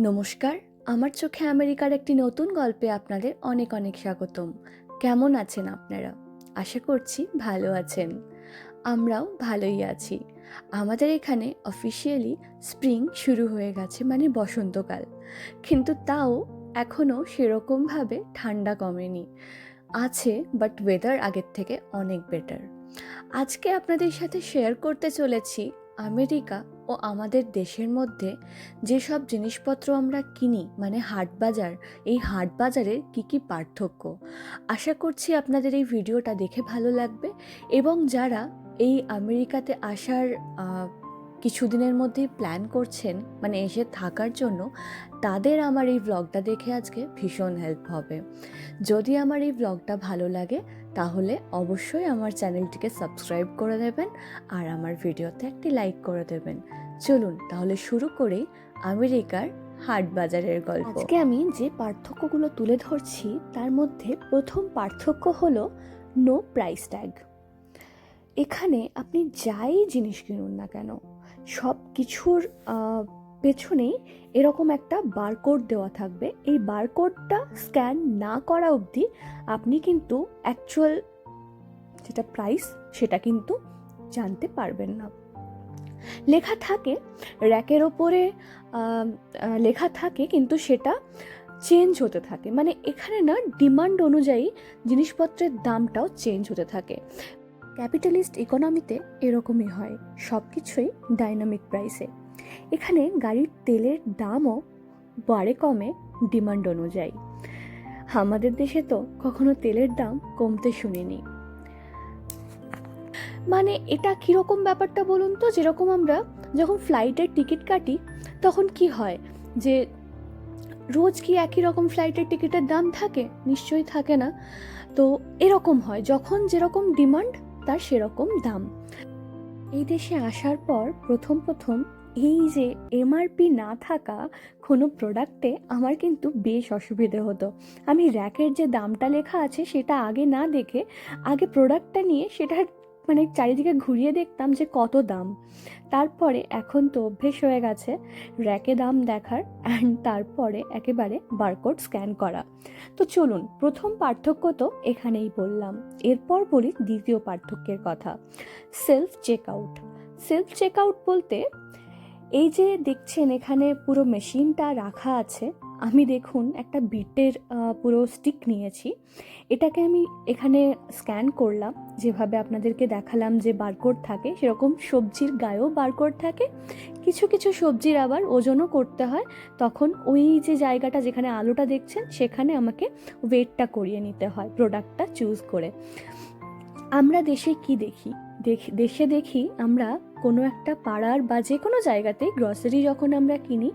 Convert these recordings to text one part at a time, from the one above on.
নমস্কার, আমার চোখে আমেরিকার একটি নতুন গল্পে আপনাদের অনেক অনেক স্বাগতম। কেমন আছেন আপনারা? আশা করছি ভালো আছেন। আমরাও ভালোই আছি। আমাদের এখানে অফিসিয়ালি স্প্রিং শুরু হয়ে গেছে মানে বসন্তকাল। কিন্তু তাও এখনও সেরকমভাবে ঠান্ডা কমেনি। আছে বাট ওয়েদার আগের থেকে অনেক বেটার আজকে আপনাদের সাথে শেয়ার করতে চলেছি আমেরিকা ও আমাদের দেশের মধ্যে যেসব জিনিসপত্র আমরা কিনি মানে হাট বাজার, এই হাট বাজারের কী কী পার্থক্য? আশা করছি আপনাদের এই ভিডিওটা দেখে ভালো লাগবে এবং যারা এই আমেরিকাতে আসার কিছুদিনের মধ্যেই প্ল্যান করছেন মানে এসে থাকার জন্য, তাদের আমার এই ব্লগটা দেখে আজকে ভীষণ হেল্প হবে। যদি আমার এই ব্লগটা ভালো লাগে তাহলে অবশ্যই আমার চ্যানেলটিকে সাবস্ক্রাইব করে দেবেন আর আমার ভিডিওতে একটি লাইক করে দেবেন। চলুন তাহলে শুরু করি আমেরিকার হাট বাজারের গল্প। আজকে আমি যে পার্থক্যগুলো তুলে ধরছি, তার মধ্যে প্রথম পার্থক্য হলো নো প্রাইস ট্যাগ। এখানে আপনি যাই জিনিস কিনুন না কেন সব কিছুর পেছনেই এরকম একটা বারকোড দেওয়া থাকবে। এই বারকোডটা স্ক্যান না করা অবধি আপনি কিন্তু অ্যাকচুয়াল যেটা প্রাইস সেটা কিন্তু জানতে পারবেন না। লেখা থাকে, র্যাকের ওপরে লেখা থাকে কিন্তু সেটা চেঞ্জ হতে থাকে। মানে এখানে না ডিমান্ড অনুযায়ী জিনিসপত্রের দামটাও চেঞ্জ হতে থাকে। ক্যাপিটালিস্ট ইকোনমিতে এরকমই হয়। সব কিছুই ডাইনামিক প্রাইসে এখানে গাড়ির তেলের দামও বাড়ে কমে ডিমান্ড অনুযায়ী। আমাদের দেশে তো কখনো তেলের দাম কমতে শুনিনি। মানে এটা কীরকম ব্যাপারটা বলুন তো? যেরকম আমরা যখন ফ্লাইটের টিকিট কাটি, তখন কি হয় যে রোজ কি একই রকম ফ্লাইটের টিকিটের দাম থাকে? নিশ্চয়ই থাকে না। তো এরকম হয়, যখন যেরকম ডিমান্ড, তার সেরকম দাম। এই দেশে আসার পর প্রথম প্রথম এই যে এমআরপি না থাকা কোনো প্রোডাক্টে আমার কিন্তু বেশ অসুবিধে হতো। আমি র্যাকের যে দামটা লেখা আছে সেটা আগে না দেখে আগে প্রোডাক্টটা নিয়ে সেটার মানে চারিদিকে ঘুরিয়ে দেখতাম যে কত দাম। তারপরে এখন তো অভ্যেস হয়ে গেছে র্যাকে দাম দেখার অ্যান্ড তারপরে একেবারে বারকোড স্ক্যান করা। তো চলুন, প্রথম পার্থক্য তো এখানেই বললাম। এরপর বলি দ্বিতীয় পার্থক্যের কথা। Self check out self check out বলতে এই যে দেখছেন এখানে পুরো মেশিনটা রাখা আছে, আমি দেখুন একটা বিটের পুরো স্টিক নিয়েছি। এটাকে আমি এখানে স্ক্যান করলাম, যেভাবে আপনাদেরকে দেখালাম যে বারকোড থাকে, সেরকম সবজির গায়েও বারকোড থাকে। কিছু কিছু সবজির আবার ওজনও করতে হয়। তখন ওই যে জায়গাটা যেখানে আলোটা দেখছেন, সেখানে আমাকে ওয়েটটা করিয়ে নিতে হয় প্রোডাক্টটা চুজ করে। আমরা দেশে কি দেখি? দেখি, দেশে দেখি আমরা কোনো একটা পাড়ার বা যে কোনো জায়গাতে গ্রসারি যখন আমরা কিনি,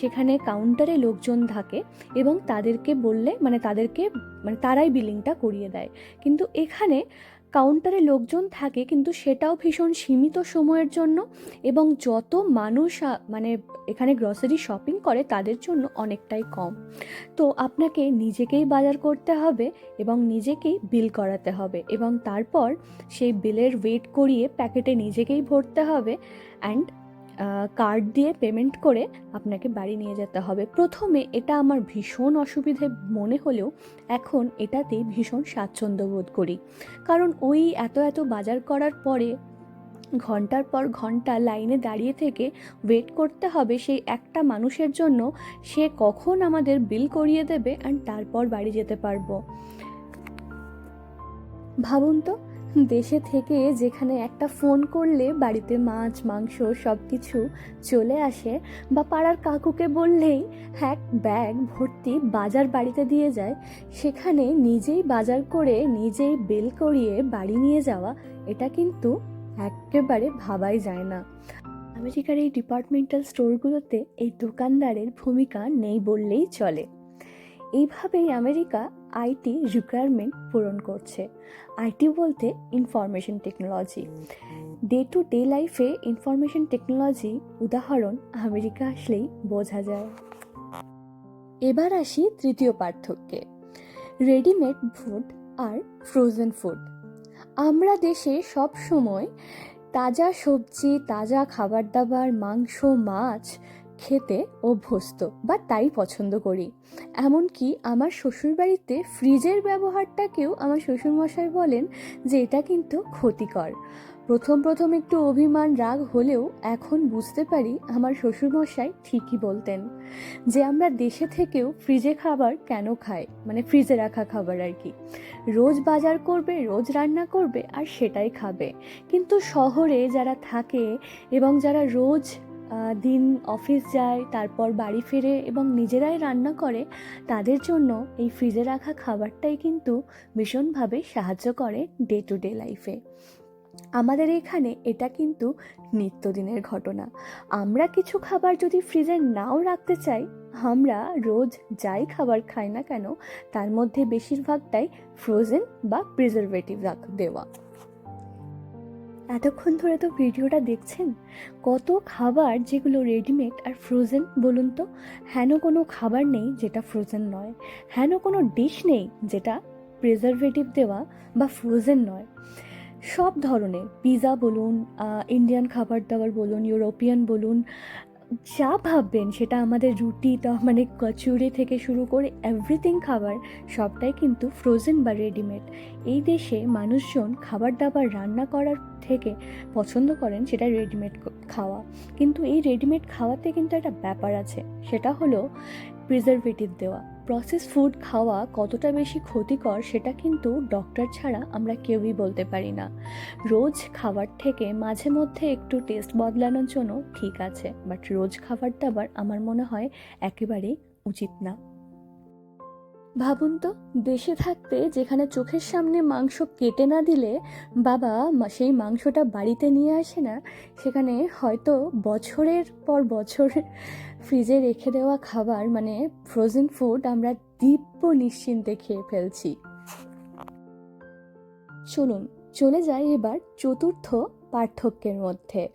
সেখানে কাউন্টারে লোকজন থাকে এবং তাদেরকে বললে মানে তাদেরকে মানে তারাই বিলিংটা করিয়ে দেয়। কিন্তু এখানে কাউন্টারে লোকজন থাকে, কিন্তু সেটাও ভীষণ সীমিত সময়ের জন্য এবং যত মানুষ মানে এখানে গ্রসারি শপিং করে তাদের জন্য অনেকটাই কম। তো আপনাকে নিজেকেই বাজার করতে হবে এবং নিজেকেই বিল করাতে হবে এবং তারপর সেই বিলের ওয়েট করিয়ে প্যাকেটে নিজেকেই ভরতে হবে অ্যান্ড কার্ড দিয়ে পেমেন্ট করে আপনাকে বাড়ি নিয়ে যেতে হবে। প্রথমে এটা আমার ভীষণ অসুবিধে মনে হলেও এখন এটাতেই ভীষণ স্বাচ্ছন্দ্য বোধ করি। কারণ ওই এত এত বাজার করার পরে ঘণ্টার পর ঘণ্টা লাইনে দাঁড়িয়ে থেকে ওয়েট করতে হবে সেই একটা মানুষের জন্য সে কখন আমাদের বিল করিয়ে দেবে অ্যান্ড তারপর বাড়ি যেতে পারব। ভাবুন তো দেশে থেকে যেখানে একটা ফোন করলে বাড়িতে মাছ, মাংস সব কিছু চলে আসে বা পাড়ার কাকুকে বললেই এক ব্যাগ, ভর্তি বাজার বাড়িতে দিয়ে যায়, সেখানে নিজেই বাজার করে নিজেই বেল করিয়ে বাড়ি নিয়ে যাওয়া, এটা কিন্তু একেবারে ভাবাই যায় না। আমেরিকার এই ডিপার্টমেন্টাল স্টোরগুলোতে এই দোকানদারের ভূমিকা নেই বললেই চলে। এইভাবেই আমেরিকা আইটি রিকোয়ারমেন্ট পূরণ করছে। আইটি বলতে information technology day to day লাইফে ইনফরমেশন টেকনোলজি উদাহরণ আমেরিকা আসলেই বোঝা যায়। এবার আসি তৃতীয় পার্থক্যে। রেডিমেড ফুড আর ফ্রোজেন ফুড আমরা দেশে সব সময় তাজা সবজি, তাজা খাবার দাবার মাংস, মাছ খেতে অভ্যস্ত বা তাই পছন্দ করি। এমনকি আমার শ্বশুরবাড়িতে ফ্রিজের ব্যবহারটাকেও আমার শ্বশুরমশাই বলেন যে এটা কিন্তু ক্ষতিকর। প্রথম প্রথম একটু অভিমান, রাগ হলেও এখন বুঝতে পারি আমার শ্বশুরমশাই ঠিকই বলতেন যে আমরা দেশে থেকেও ফ্রিজে খাবার কেন খাই? মানে ফ্রিজে রাখা খাবার আর কি। রোজ বাজার করবে, রোজ রান্না করবে আর সেটাই খাবে। কিন্তু শহরে যারা থাকে এবং যারা রোজ দিন অফিস যায়, তারপর বাড়ি ফেরে এবং নিজেরাই রান্না করে, তাদের জন্য এই ফ্রিজে রাখা খাবারটাই কিন্তু ভীষণভাবে সাহায্য করে ডে টু ডে লাইফে আমাদের এখানে এটা কিন্তু নিত্যদিনের ঘটনা। আমরা কিছু খাবার যদি ফ্রিজে নাও রাখতে চাই, আমরা রোজ যাই খাবার খাই না কেন, তার মধ্যে বেশিরভাগটাই ফ্রোজেন বা প্রিজারভেটিভ দেওয়া। এতক্ষণ ধরে তো ভিডিওটা দেখছেন? কত খাবার যেগুলো রেডিমেড আর ফ্রোজেন বলুন তো? হেন কোনো খাবার নেই যেটা ফ্রোজেন নয়। হেন কোনো ডিশ নেই যেটা প্রিজারভেটিভ দেওয়া বা ফ্রোজেন নয়। সব ধরনের পিৎজা বলুন ইন্ডিয়ান খাবার দাবার বলুন ইউরোপিয়ান বলুন যা ভাববেন সেটা আমাদের রুটি, তা মানে কচুরি থেকে শুরু করে এভরিথিং খাবার, সবটাই কিন্তু ফ্রোজেন বা রেডিমেড এই দেশে মানুষজন খাবার দাবার রান্না করার থেকে পছন্দ করেন সেটা রেডিমেড খাওয়া। কিন্তু এই রেডিমেড খাওয়াতে কিন্তু একটা ব্যাপার আছে, সেটা হলো প্রিজারভেটিভ দেওয়া। প্রসেস ফুড খাওয়া কতটা বেশি ক্ষতিকর সেটা কিন্তু ডক্টর ছাড়া আমরা কেউই বলতে পারি না। রোজ খাবার থেকে মাঝে মধ্যে একটু টেস্ট বদলানোর জন্য ঠিক আছে বাট রোজ খাবার দাবার আমার মনে হয় একেবারেই উচিত না। ভাবুন তো, দেশে থাকতে যেখানে চোখের সামনে মাংস কেটে না দিলে বাবা সেই মাংসটা বাড়িতে নিয়ে আসে না, সেখানে হয়তো বছরের পর বছর ফ্রিজে রেখে দেওয়া খাবার মানে ফ্রোজেন ফুড আমরা দিব্য নিশ্চিন্তে খেয়ে ফেলছি। চলুন, চলে যাই এবার চতুর্থ পার্থক্যের মধ্যে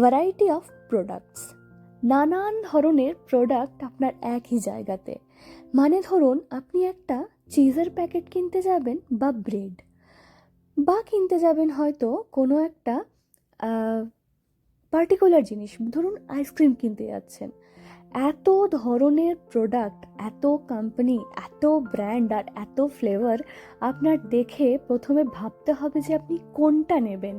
ভ্যারাইটি অফ প্রোডাক্টস নানান ধরনের প্রোডাক্ট আপনার একই জায়গাতে। মানে ধরুন, আপনি একটা চিজের প্যাকেট কিনতে যাবেন বা ব্রেড বা কিনতে যাবেন হয়তো কোনো একটা পার্টিকুলার জিনিস, ধরুন আইসক্রিম কিনতে যাচ্ছেন। এত ধরনের প্রোডাক্ট এত কোম্পানি এত ব্র্যান্ড আর এত ফ্লেভার আপনার দেখে প্রথমে ভাবতে হবে যে আপনি কোনটা নেবেন।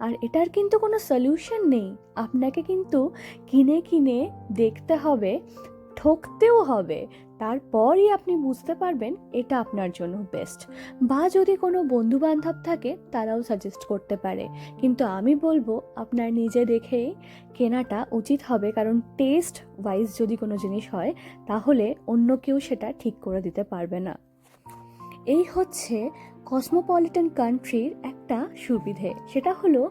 আর এটার কিন্তু কোনো সলিউশন নেই। আপনাকে কিন্তু কিনে কিনে দেখতে হবে ঠকতেও হবে। তারপরই আপনি বুঝতে পারবেন এটা আপনার জন্য বেস্ট বা যদি কোনো বন্ধু বান্ধব থাকে, তারাও সাজেস্ট করতে পারে। কিন্তু আমি বলব, আপনার নিজে দেখেই কেনাটা উচিত হবে। কারণ টেস্ট ওয়াইজ যদি কোনো জিনিস হয়, তাহলে অন্য কেউ সেটা ঠিক করে দিতে পারবে না। এই হচ্ছে কসমোপলিটন কান্ট্রির একটা সুবিধে। সেটা হলো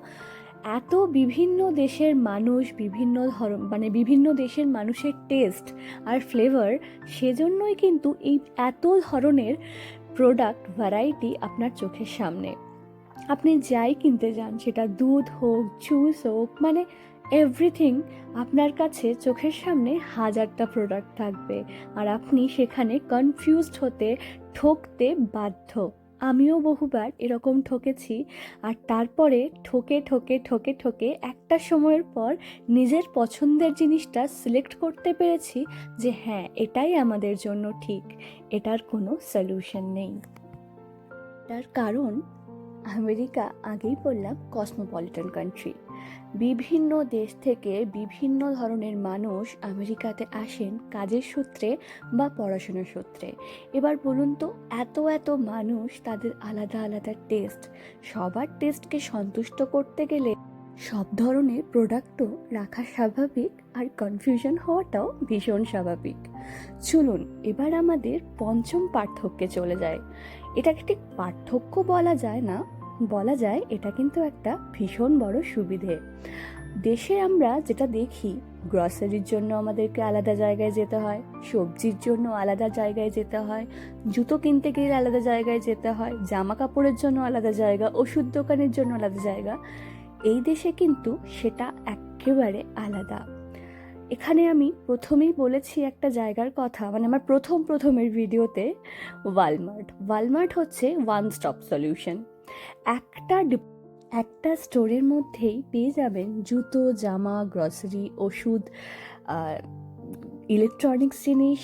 এত বিভিন্ন দেশের মানুষ, বিভিন্ন ধরন মানে বিভিন্ন দেশের মানুষের টেস্ট আর ফ্লেভার সেজন্যই কিন্তু এই এত ধরনের প্রোডাক্ট ভ্যারাইটি আপনার চোখের সামনে। আপনি যাই কিনতে যান, সেটা দুধ হোক জুস হোক মানে এভরিথিং আপনার কাছে চোখের সামনে হাজারটা প্রোডাক্ট থাকবে। আর আপনি সেখানে কনফিউজড হতে, ঠকতে বাধ্য। আমিও বহুবার এরকম ঠকেছি আর তারপরে ঠকে ঠকে ঠকে ঠকে একটা সময়ের পর নিজের পছন্দের জিনিসটা সিলেক্ট করতে পেরেছি যে হ্যাঁ এটাই আমাদের জন্য ঠিক। এটার কোনো সলিউশন নেই। তার কারণ, আমেরিকা আগেই বললাম কসমোপলিটন কান্ট্রি বিভিন্ন দেশ থেকে বিভিন্ন ধরনের মানুষ আমেরিকাতে আসেন কাজের সূত্রে বা পড়াশোনার সূত্রে। এবার বলুন তো, এত এত মানুষ তাদের আলাদা আলাদা টেস্ট, সবার টেস্টকে সন্তুষ্ট করতে গেলে সব ধরনের প্রোডাক্টও রাখা স্বাভাবিক আর কনফিউশন হওয়াটাও ভীষণ স্বাভাবিক। চলুন, এবার আমাদের পঞ্চম পার্থক্যে চলে যায় এটাকে ঠিক পার্থক্য বলা যায় না বলা যায় এটা কিন্তু একটা ভীষণ বড় সুবিধে। দেশে আমরা যেটা দেখি গ্রসারির জন্য আমাদেরকে আলাদা জায়গায় যেতে হয়, সবজির জন্য আলাদা জায়গায় যেতে হয়, জুতো কিনতে গেলে আলাদা জায়গায় যেতে হয় জামা কাপড়ের জন্য আলাদা জায়গা, ওষুধ দোকানের জন্য আলাদা জায়গা। এই দেশে কিন্তু সেটা একেবারে আলাদা। এখানে আমি প্রথমেই বলেছি একটা জায়গার কথা মানে আমার প্রথম প্রথমের ভিডিওতে ওয়ালমার্ট ওয়ালমার্ট হচ্ছে ওয়ান স্টপ সলিউশন একটা একটা স্টোরের মধ্যেই পেয়ে যাবেন জুতো, জামা গ্রসারি ওষুধ ইলেকট্রনিক্স জিনিস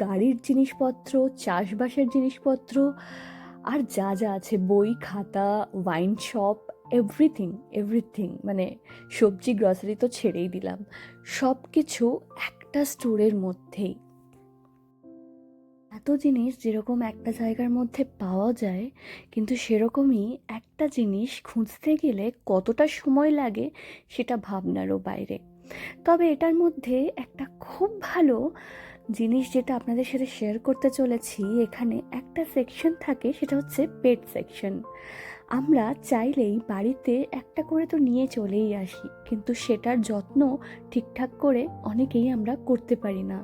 গাড়ির জিনিসপত্র, চাষবাসের জিনিসপত্র, আর যা যা আছে, বই, খাতা ওয়াইন শপ এভরিথিং এভরিথিং মানে সবজি গ্রসারি তো ছেড়েই দিলাম। সব কিছু একটা স্টোরের মধ্যেই। এত জিনিস যেরকম একটা জায়গার মধ্যে পাওয়া যায়, কিন্তু সেরকমই একটা জিনিস খুঁজতে গেলে কতটা সময় লাগে সেটা ভাবনারও বাইরে। তবে এটার মধ্যে একটা খুব ভালো জিনিস যেটা আপনাদের সাথে শেয়ার করতে চলেছি, এখানে একটা সেকশন থাকে, সেটা হচ্ছে পেট সেকশন আমরা চাইলেই বাড়িতে একটা করে তো নিয়ে চলেই আসি, কিন্তু সেটার যত্ন ঠিকঠাক করে অনেকেই আমরা করতে পারি না।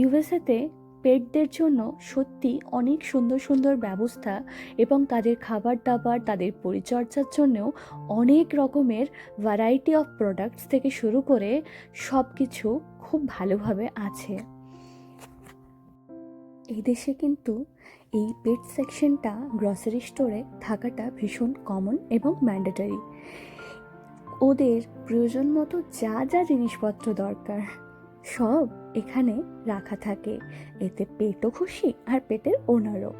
ইউএসএতে পেটদের জন্য সত্যি অনেক সুন্দর সুন্দর ব্যবস্থা এবং তাদের খাবার দাবার, তাদের পরিচর্যার জন্যও অনেক রকমের ভ্যারাইটি অফ প্রোডাক্টস থেকে শুরু করে সব কিছু খুব ভালোভাবে আছে। এই দেশে কিন্তু এই পেট সেকশনটা গ্রসারি স্টোরে থাকাটা ভীষণ কমন এবং ম্যান্ডেটারি ওদের প্রয়োজন মতো যা যা জিনিসপত্র দরকার। সব এখানে রাখা থাকে। এতে পেটও খুশি আর পেটের ওনারও।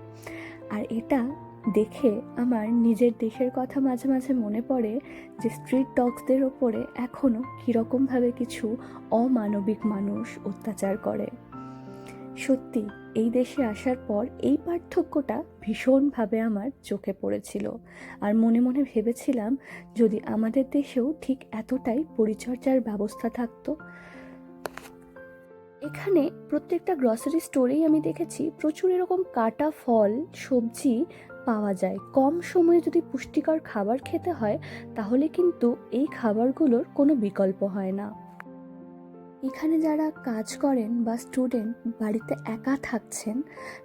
আর এটা দেখে আমার নিজের দেশের কথা মাঝে মাঝে মনে পড়ে যে স্ট্রিট ডগসদের ওপরে এখনও কীরকমভাবে কিছু অমানবিক মানুষ অত্যাচার করে। সত্যি, এই দেশে আসার পর এই পার্থক্যটা ভীষণভাবে আমার চোখে পড়েছিল। আর মনে মনে ভেবেছিলাম, যদি আমাদের দেশেও ঠিক এতটাই পরিচর্যার ব্যবস্থা থাকতো এখানে প্রত্যেকটা গ্রসারি স্টোরেই আমি দেখেছি প্রচুর এরকম কাটা ফল, সবজি পাওয়া যায়। কম সময়ে যদি পুষ্টিকর খাবার খেতে হয়, তাহলে কিন্তু এই খাবারগুলোর কোনো বিকল্প হয় না। এখানে যারা কাজ করেন বা স্টুডেন্ট বাড়িতে একা থাকছেন,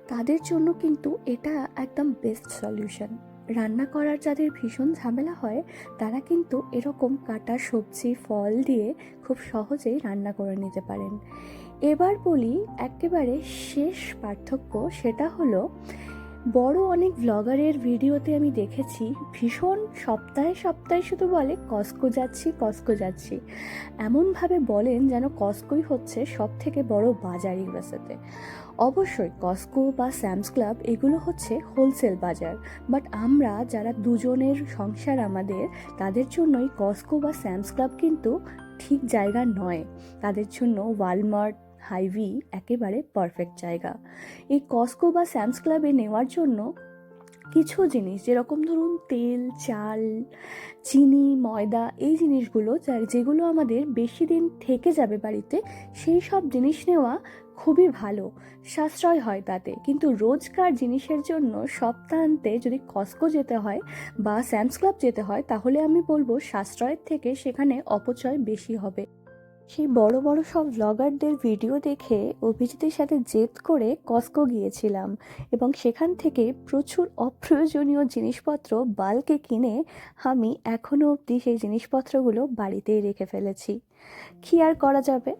তাদের জন্য কিন্তু এটা একদম বেস্ট সলিউশন রান্না করার যাদের ভীষণ ঝামেলা হয়, তারা কিন্তু এরকম কাটা সবজি, ফল দিয়ে খুব সহজেই রান্না করে নিতে পারেন। এবার বলি একেবারে শেষ পার্থক্য, সেটা হলো বড় অনেক ব্লগারের ভিডিওতে আমি দেখেছি, ভীষণ সপ্তাহে সপ্তাহে শুধু বলে কস্কো যাচ্ছি কস্কো যাচ্ছি। এমনভাবে বলেন যেন কস্কোই হচ্ছে সব থেকে বড় বাজার ইউএসএতে। অবশ্যই কস্কো বা স্যামস ক্লাব এগুলো হচ্ছে হোলসেল বাজার, বাট আমরা যারা দুজনের সংসার আমাদের, তাদের জন্যই কস্কো বা স্যামস ক্লাব কিন্তু ঠিক জায়গা নয়। তাদের জন্য ওয়ালমার্ট হাইভি একেবারে পারফেক্ট জায়গা। এই কস্কো বা স্যামস ক্লাবে নেওয়ার জন্য কিছু জিনিস, যেরকম ধরুন তেল, চাল, চিনি, ময়দা, এই জিনিসগুলো যেগুলো আমাদের বেশি দিন থেকে যাবে বাড়িতে, সেই সব জিনিস নেওয়া খুবই ভালো। সাশ্রয় হয় তাতে। কিন্তু রোজকার জিনিসের জন্য সপ্তাহান্তে যদি কস্কো যেতে হয় বা স্যামস ক্লাব যেতে হয়, তাহলে আমি বলব সাশ্রয়ের থেকে সেখানে অপচয় বেশি হবে। সেই বড় বড় সব ব্লগারদের ভিডিও দেখে অভিজিতের সাথে জেদ করে কস্কো গিয়েছিলাম এবং সেখান থেকে প্রচুর অপ্রয়োজনীয় জিনিসপত্র বালকে কিনে আমি এখনও অবধি সেই জিনিসপত্রগুলো বাড়িতেই রেখে ফেলেছি। কী আর করা যাবে?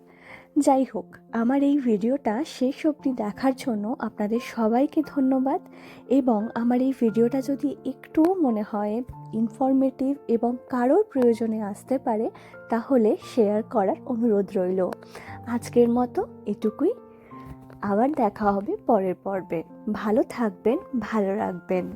যাই হোক, আমার এই ভিডিওটা শেষ অবধি দেখার জন্য আপনাদের সবাইকে ধন্যবাদ এবং আমার এই ভিডিওটা যদি একটুও মনে হয় ইনফরমেটিভ এবং কারোর প্রয়োজনে আসতে পারে, তাহলে শেয়ার করার অনুরোধ রইল। আজকের মতো এটুকুই। আবার দেখা হবে পরের পর্বে। ভালো থাকবেন, ভালো রাখবেন।